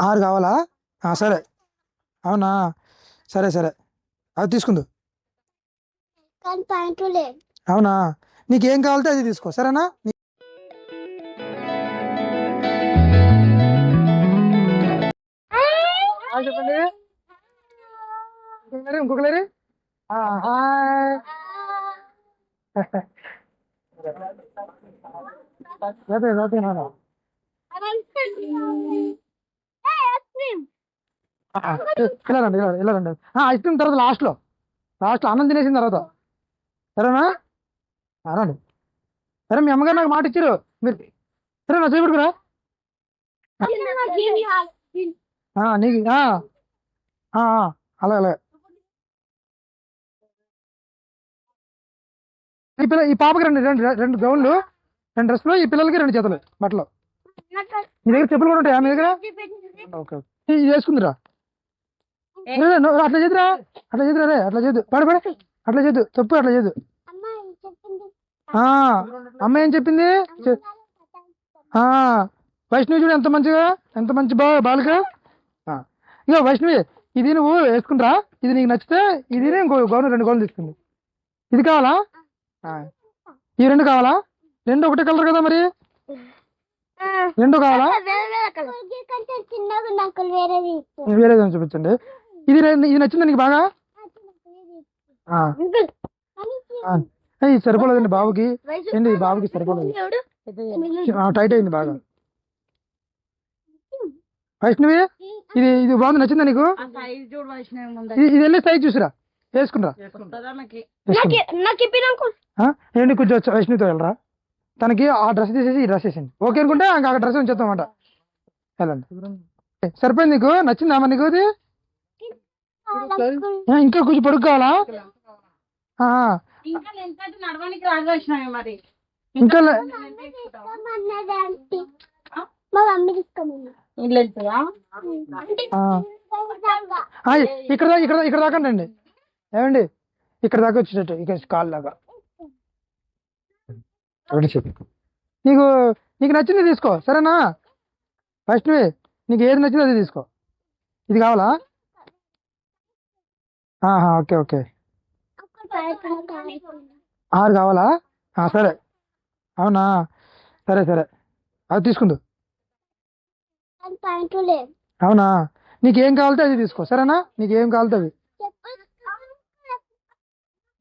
ఆరు కావాలా? సరే. అవునా? సరే సరే. అది తీసుకుందు. కానీ ప్యాంటు లేదు అవునా? నీకేం కావాలితే అది తీసుకో. సరేనా? నీ- హాయ్ చెప్పండి. ఇంకొకరు ఇంకొకరు ఇలా రండి ఇలా రండి ఐస్ క్రీమ్ తర్వాత లాస్ట్లో. లాస్ట్లో అన్నం తినేసిన తర్వాత. సరేనా? ఆ, రండి సరే మీ అమ్మగారు నాకు మాట ఇచ్చారు. మీరు సరే నా చేపడుకురా నీకు అలాగే అలాగే. ఈ పిల్ల ఈ పాపకి రెండు రెండు రెండు గౌన్లు రెండు డ్రెస్సులు ఈ పిల్లలకి రెండు చేతులు బట్టలు. మీ దగ్గర చెప్పులు కూడా ఉంటాయా? మీ దగ్గర? Okay okay. ఇది వేసుకుందిరా. నువ్వు అట్లా చేద్దురా. అట్లా చేద్దురా రే అట్లా చేద్దు. పడు పడు. అట్లా చేద్దు. తప్పు అట్లా చేద్దు. అమ్మ ఏం చెప్పింది? వైష్ణవి చూడు ఎంత మంచిగా ఎంత మంచి బా బాలిక. ఆ, ఇగో వైష్ణవి ఇది నువ్వు వేసుకుంటారా. ఇది నీకు నచ్చితే ఇది ఇంకో గౌన్ రెండు గౌన్లు తీసుకుంది. ఇది కావాలా? ఈ రెండు కావాలా? రెండు ఒకటే కలర్ కదా మరి? రెండు కావాలా? వేరే చూపించండి. ఇది ఇది నచ్చిందా నీకు బాగా? సరిపోలేదండి బాబుకి. ఏంటి బాబుకి సరిపోలేదు. టైట్ అయింది బాగా. వైష్ణవి ఇది ఇది బాగుంది నచ్చిందా నీకు? ఇది ఇది వెళ్ళి సైజ్ చూసిరా? ఆ? ఏంటి కొంచెం వచ్చి వైష్ణవితో వెళ్ళరా? తనకి ఆ డ్రెస్ తీసేసి ఈ డ్రెస్ వేసింది ఓకే అనుకుంటే ఇంకా ఆ డ్రెస్ ఉంచేస్తామంట వెళ్ళండి. సరిపోయింది నీకు? నచ్చిందా మరి నీకు ఇది? ఇంకా కొంచెం పొడుగు కావాలా ఇంకా ఇక్కడ ఇక్కడ ఇక్కడ దాకా అండి ఏమండి? ఇక్కడ దాకా వచ్చేటట్టు ఇక కాల్ దాకా ఒకటి చెప్పు. నీకు నీకు నచ్చింది తీసుకో సరేనా? ఫస్ట్ నీకు ఏది నచ్చిందో అది తీసుకో. ఇది కావాలా? ఆహా, ఓకే ఓకే. ఆరు కావాలా? ఆ, సరే. అవునా? సరే సరే. అది తీసుకుందు. అవునా? నీకు ఏం కావాలితే అది తీసుకో సరేనా? నీకు ఏం కావాలితే అది.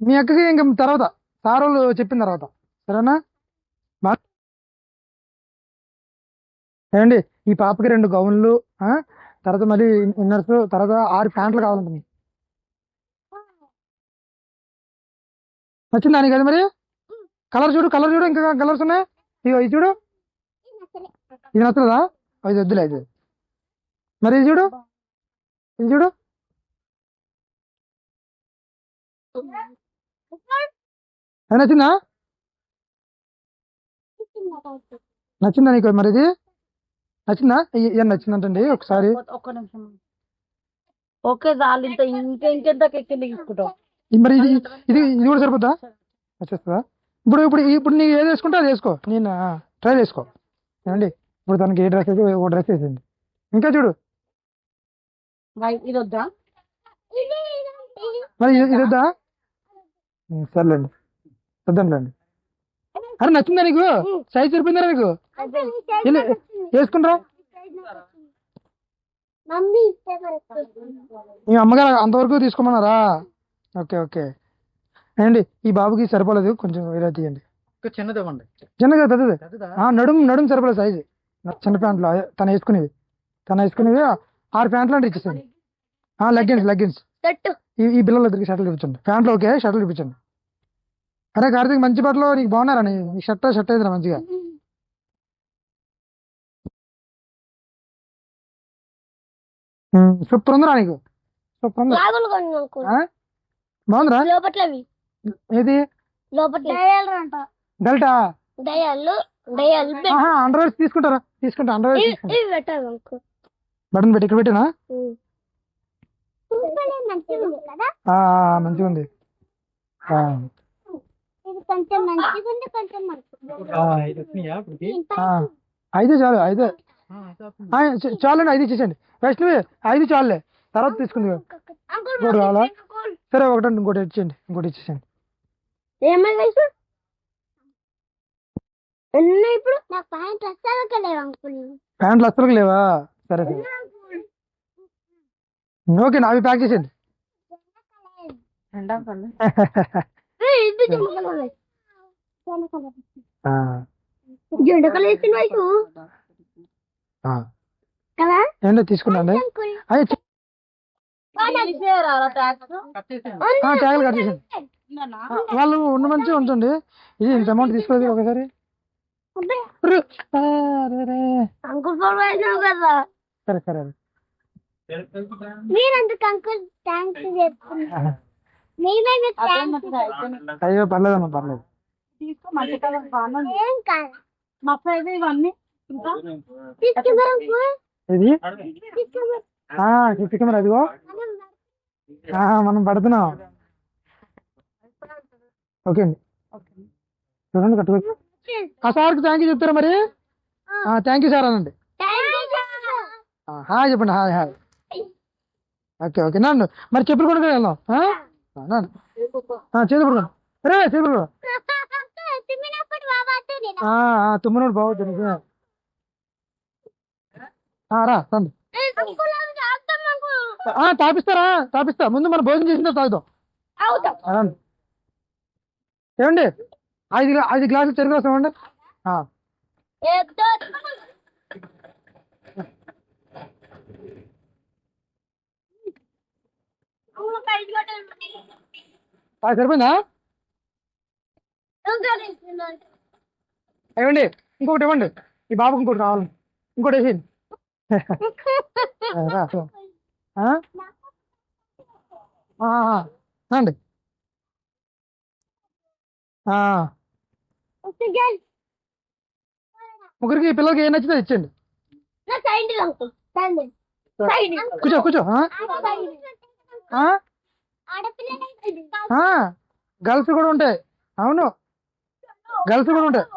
మీ అక్కకి ఇంకా తర్వాత సార్ వాళ్ళు చెప్పిన తర్వాత సరేనా? ఏమండి ఈ పాపకి రెండు గౌన్లు తర్వాత మళ్ళీ ఇన్నర్స్ తర్వాత ఆరు ప్యాంట్లు కావాలంటుంది. నచ్చిందా నీకు అది మరి? కలర్ చూడు కలర్ చూడు ఇంకా కలర్స్ ఉన్నాయి. ఇవి ఇది చూడు. ఇది నచ్చలేదా? అది వద్దులే ఇది. మరి ఇది చూడు. ఇది చూడు. నచ్చిందా? నచ్చిందా నీకు మరి ఇది? నచ్చిందా? ఏం నచ్చిందంటండి? ఒకసారి. ఒక్క నిమిషం. ఓకే చాలు ఇంత ఇంకా ఇంకెంత ఎక్కి తీసుకుంటావు ఈ- మరి ఇది ఇది ఇది కూడా సరిపోద్దా? వచ్చేస్తుందా? ఇప్పుడు ఇప్పుడు ఇప్పుడు నీకు ఏది వేసుకుంటే అది వేసుకో. నేను ట్రై చేసుకో. ఏమండి? ఇప్పుడు తనకి ఏ డ్రెస్ అయితే ఓ డ్రెస్ వేసింది. ఇంకా చూడు. ఇది వద్దా? మరి ఇది వద్దా? సర్లేండి. వద్దండి అరే నచ్చిందా నీకు? సైజ్ సరిపోయిందా నీకు? వేసుకుంటారా. మమ్మీ ఇస్తే వరకు మీ అమ్మగారు అంతవరకు తీసుకోమన్నారా? Okay okay. అండి ఈ బాబుకి సరిపోలేదు కొంచెం వేరే తీయండి. చిన్నది ఇవ్వండి. చిన్నగా పెద్దది? నడుము నడుము సరిపడే సైజు చిన్న ప్యాంట్లు అదే తను వేసుకునేవి తను వేసుకునేవి ఆరు ప్యాంట్లు అంటే ఇచ్చేసాను లెగ్గిన్స్ లెగ్గిన్స్ ఈ పిల్లలు ఇద్దరికి షర్ట్లు చూపించండి. ప్యాంట్లు ఓకే షర్ట్లు చూపించండి. అరే కార్తీక్ మంచి బట్టలు నీకు బాగున్నారా? నీ షర్ట్ షర్ట్ అయిందిరా మంచిగా. సూపర్ ఉందిరా నీకు. సూపర్ ఉందా? బాగుందిరా? లోపట్లవి. ఏది? డెల్టా? అండర్వేర్స్ తీసుకుంటారా? తీసుకుంటా అండర్వేర్స్ బటన్ పెట్టి ఇక్కడ పెట్టినా? మంచిగా ఉంది కదా ఆ, మంచిగా ఉంది ఆ, ఇది కొంచెం మంచిగా ఉంది కొంచెం మంచిగా ఐదే చాలు ఐదే. చాలండి ఐదు ఇచ్చేసండి వైష్ణవి ఐదు చాలులే. తర్వాత తీసుకుంది ఇంకోటి కావాలా సరే ఒకటి ఇంకోటి ఇచ్చేయండి ఇంకోటి ఇచ్చేసండి ఇప్పుడు? నాకు అంకుల్. ప్యాంట్లు అస్సలు లేవా? సరే సరే. ఓకే నా అవి ప్యాక్ చేసేయండి. జెండకల వేసిన. కదా? ఏంటో తీసుకున్నాండి ట్యాగులు వాళ్ళు ఉన్న మంచిగా ఉంచండి ఇది ఇంత అమౌంట్ తీసుకోలేదు ఒకసారి. సరే సరే అయ్యో పర్లేదమ్మా పర్లేదు. తీసుకో మంచి కలర్ బాగుంది ఏం కాదు. మా ఫ్రైడ్ ఇవన్నీ. ఇంకా? ఇది? తీసుకున్నారు ఆ చికెన్ మరి అదిగో ఆ, మనం పడుతున్నాం. ఓకే అండి. చూడండి కట్టుకోవచ్చు ఆ సార్కి థ్యాంక్ యూ చెప్తారా మరి? థ్యాంక్ యూ సార్ అనండి. ఆ, హాయ్ చెప్పండి హాయ్ హాయ్. ఓకే ఓకే నన్ను. మరి చెప్పులు కూడా వెళ్దాం. ఆ? ఆ, నన్ను. ఆ, చేతులు పడుకోండి రే చేతులు పడుకో. తిమ్మినప్పుడు బాబా నేను ఆ, ఆ, తుమ్మనోడు బాగుంది నిజమే. రా ఆ, తాపిస్తారా? తాపిస్తా. ముందు మనం భోజనం చేసిన తాగుదాం. ఏమండి? ఐదు ఐదు గ్లాసులు చెరుకు రసం ఆ, సరిపోయిందా? ఇవ్వండి ఇంకొకటి ఇవ్వండి. ఈ బాబుకి ఇంకోటి కావాలి. ఇంకోటి రండి. ఆ, ముగ్గురికి ఈ పిల్లలకి ఏం నచ్చితే ఇచ్చేయండి. కూర్చో కూర్చో. గర్ల్స్ కూడా ఉంటాయి. అవును. గర్ల్స్ కూడా ఉంటాయి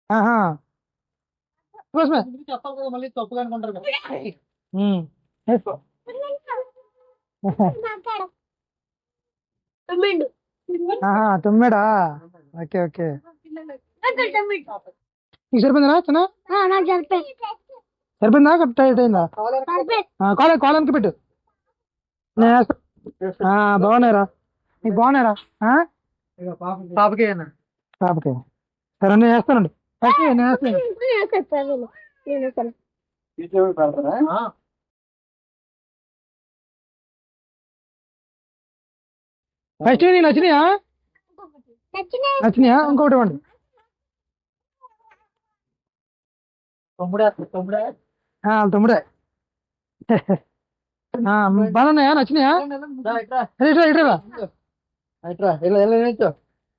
ఆహా కోసమే చెప్పాలి కదా మళ్ళీ తప్పుగా అనుకుంటారు కదా ఉమ్, వేసుకో. ఆహా తుమ్మాడా ఓకే ఓకే. నీకు సరిపోయిందా చిన్న సరిపోయిందా. టైట్ అయిందా? జరిపే ఆ, కాలే కాలానికి పెట్టు? బాగున్నాయిరా. నీకు బాగున్నాయిరా? ఆ? పాపకి. పాపకి. సరే నేను వేస్తానండి. నేను నేను నేను ఫస్ట్ నీకు నచ్చినాయా? నచ్చిన నచ్చినాయా? ఇంకొకటి ఇవ్వండి. తమ్ముడే తమ్ముడే. తమ్ముడే. ఆ, బాగున్నాయా? నచ్చినాయా? ఇట్రా. ఇట్రా ఇట్రా.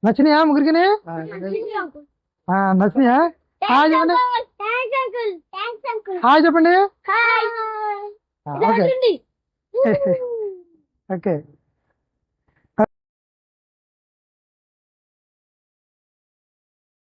నచ్చినాయా ముగ్గురికి? నచ్చినాయా హాయ్ చెప్పండి. హాయ్ చెప్పండి. ఓకే.